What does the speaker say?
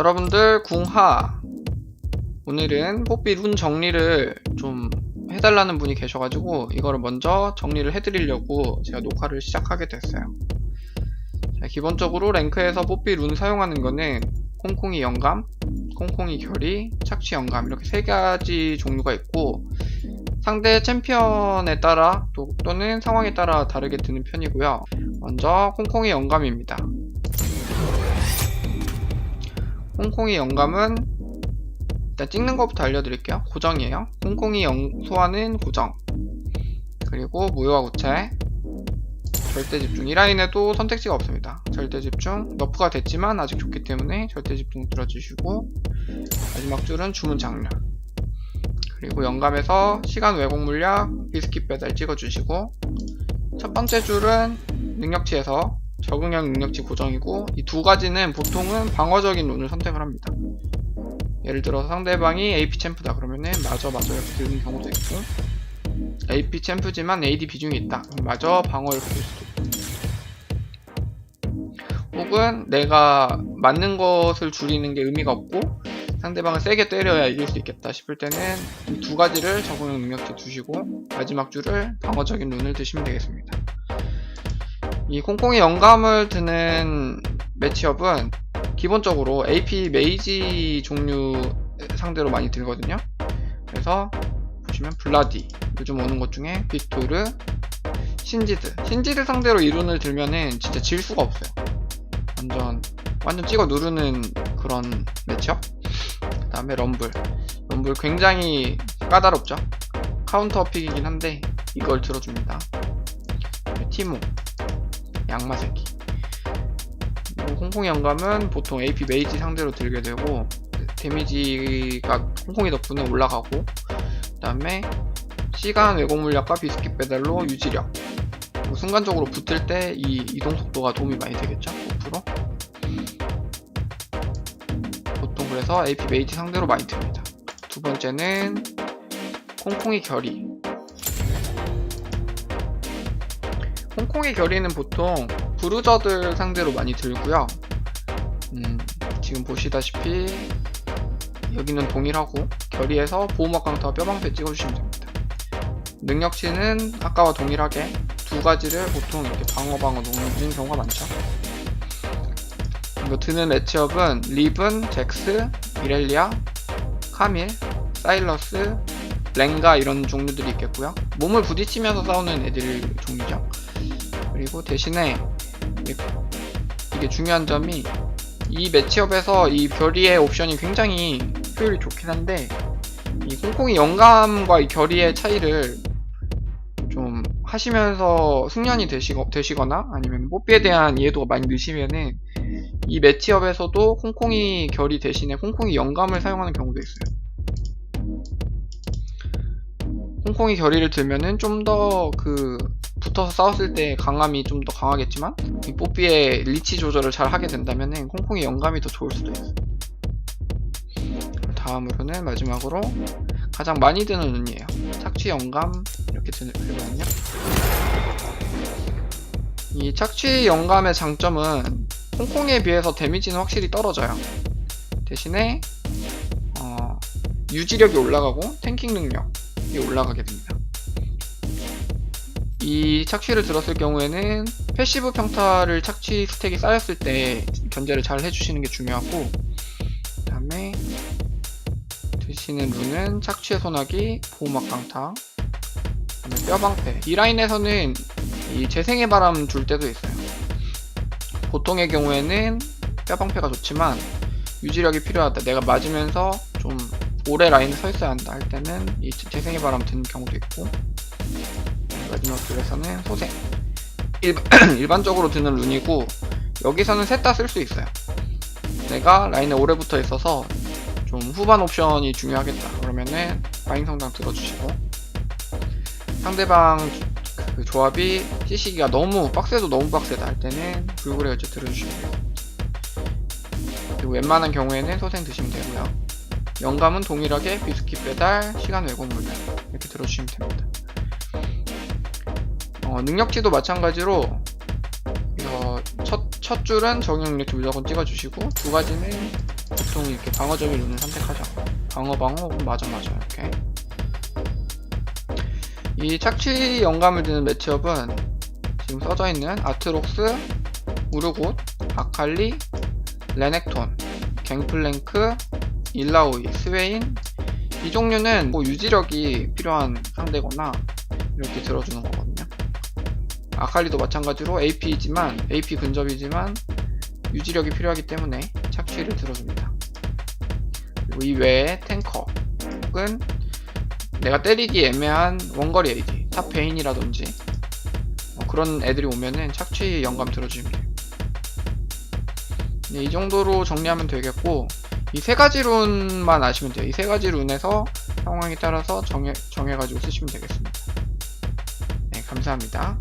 여러분들 궁하. 오늘은 뽀삐 룬 정리를 좀 해달라는 분이 계셔가지고 이거를 먼저 정리를 해드리려고 제가 녹화를 시작하게 됐어요. 자, 기본적으로 랭크에서 뽀삐 룬 사용하는 거는 콩콩이 영감, 콩콩이 결이, 착취 영감 이렇게 세 가지 종류가 있고 상대 챔피언에 따라 또, 또는 상황에 따라 다르게 드는 편이고요. 먼저 콩콩이 영감입니다 콩콩이 영감은 일단 찍는 것부터 알려드릴게요. 고정이에요. 콩콩이 영, 소환은 고정. 그리고 무효화 고체. 절대 집중. 이 라인에도 선택지가 없습니다. 절대 집중. 너프가 됐지만 아직 좋기 때문에 절대 집중 들어주시고 마지막 줄은 주문 장렬. 그리고 영감에서 시간 왜곡 물약, 비스킷 배달 찍어주시고 첫 번째 줄은 능력치에서 적응형 능력치 고정이고 이 두 가지는 보통은 방어적인 룬을 선택을 합니다. 예를 들어서 상대방이 AP 챔프다 그러면은 마저 마저 이렇게 들는 경우도 있고 AP 챔프지만 AD 비중이 있다 마저 방어 이렇게 들 수도 있고 혹은 내가 맞는 것을 줄이는 게 의미가 없고 상대방을 세게 때려야 이길 수 있겠다 싶을 때는 이 두 가지를 적응형 능력치 두시고 마지막 줄을 방어적인 룬을 드시면 되겠습니다. 이 콩콩이 영감을 드는 매치업은 기본적으로 AP 메이지 종류 상대로 많이 들거든요. 그래서 보시면 블라디, 요즘 오는 것 중에 빅토르, 신지드. 신지드 상대로 이룬을 들면은 진짜 질 수가 없어요. 완전 완전 찍어 누르는 그런 매치업. 그 다음에 럼블. 럼블 굉장히 까다롭죠. 카운터 픽이긴 한데 이걸 들어줍니다. 티모. 양마 새끼. 그리고 홍콩 영감은 보통 AP 메이지 상대로 들게 되고 데미지가 홍콩이 덕분에 올라가고 그 다음에 시간 왜곡 물약과 비스킷 배달로 유지력. 그리고 순간적으로 붙을 때 이 이동 속도가 도움이 많이 되겠죠 5% 보통 그래서 AP 메이지 상대로 많이 듭니다. 두 번째는 콩콩이 결이 콩콩이 결의는 보통 브루저들 상대로 많이 들고요. 음, 지금 보시다시피 여기는 동일하고 결의에서 보호막 강타와 뼈방패 찍어주시면 됩니다. 능력치는 아까와 동일하게 두 가지를 보통 이렇게 방어 방어 놓는 경우가 많죠. 이거 드는 매치업은 리븐, 잭스, 이렐리아, 카밀, 사일러스, 랭가 이런 종류들이 있겠고요. 몸을 부딪히면서 싸우는 애들 종류죠. 그리고 대신에 이게, 중요한 점이 이 매치업에서 이 별이의 옵션이 굉장히 효율이 좋긴 한데 이 콩콩이 영감과 이 결의의 차이를 좀 하시면서 숙련이 되시거, 되시거나 아니면 뽀삐에 대한 이해도가 많이 느시면은 이 매치업에서도 콩콩이 결의 대신에 콩콩이 영감을 사용하는 경우도 있어요. 콩콩이 결의를 들면은 좀 더 그 붙어서 싸웠을 때 강함이 좀 더 강하겠지만 이 뽀삐의 리치 조절을 잘 하게 된다면은 콩콩이 영감이 더 좋을 수도 있어요. 다음으로는 마지막으로 가장 많이 드는 눈이에요. 착취 영감 이렇게 드는 들거든요. 이 착취 영감의 장점은 콩콩이에 비해서 데미지는 확실히 떨어져요. 대신에 어, 유지력이 올라가고 탱킹 능력이 올라가게 됩니다. 이 착취를 들었을 경우에는 패시브 평타를 착취 스택이 쌓였을 때 견제를 잘 해주시는 게 중요하고 그 다음에 드시는 룬은 착취의 소나기, 보호막 강타 뼈방패. 이 라인에서는 이 재생의 바람 줄 때도 있어요. 보통의 경우에는 뼈방패가 좋지만 유지력이 필요하다. 내가 맞으면서 좀 오래 라인에 서 있어야 한다 할 때는 이 재생의 바람 드는 경우도 있고 마지막 줄에서는 소생 일반, 적으로 드는 룬이고 여기서는 셋 다 쓸 수 있어요. 내가 라인에 오래 붙어 있어서 좀 후반 옵션이 중요하겠다. 그러면은 마인 성당 들어주시고. 상대방 그 조합이 CC기가 너무 빡세도 너무 빡세다 할 때는 불굴의 열쇠 들어주시면 돼요. 그리고 웬만한 경우에는 소생 드시면 되고요. 영감은 동일하게 비스킷 배달, 시간 왜곡 물량 이렇게 들어주시면 됩니다 어, 능력치도 마찬가지로 어, 첫, 첫 줄은 적용 능력치 무조건 찍어주시고 두 가지는 보통 이렇게 방어적인 룬을 선택하죠. 방어 방어 맞아 맞아 이렇게. 이 착취 영감을 드는 매치업은 지금 써져 있는 아트록스, 우르굿, 아칼리, 레넥톤, 갱플랭크, 일라오이, 스웨인 이 종류는 뭐 유지력이 필요한 상대거나 이렇게 들어주는 거거든요. 아칼리도 마찬가지로 AP이지만 AP 근접이지만 유지력이 필요하기 때문에 착취를 들어줍니다. 그리고 이 외에 탱커 혹은 내가 때리기 애매한 원거리 AD 탑 베인이라든지 뭐 그런 애들이 오면은 착취 영감 돼요. 네, 이 정도로 정리하면 되겠고 이 세 가지 룬만 아시면 돼요. 이 세 가지 룬에서 상황에 따라서 정해, 정해가지고 쓰시면 되겠습니다. 네, 감사합니다.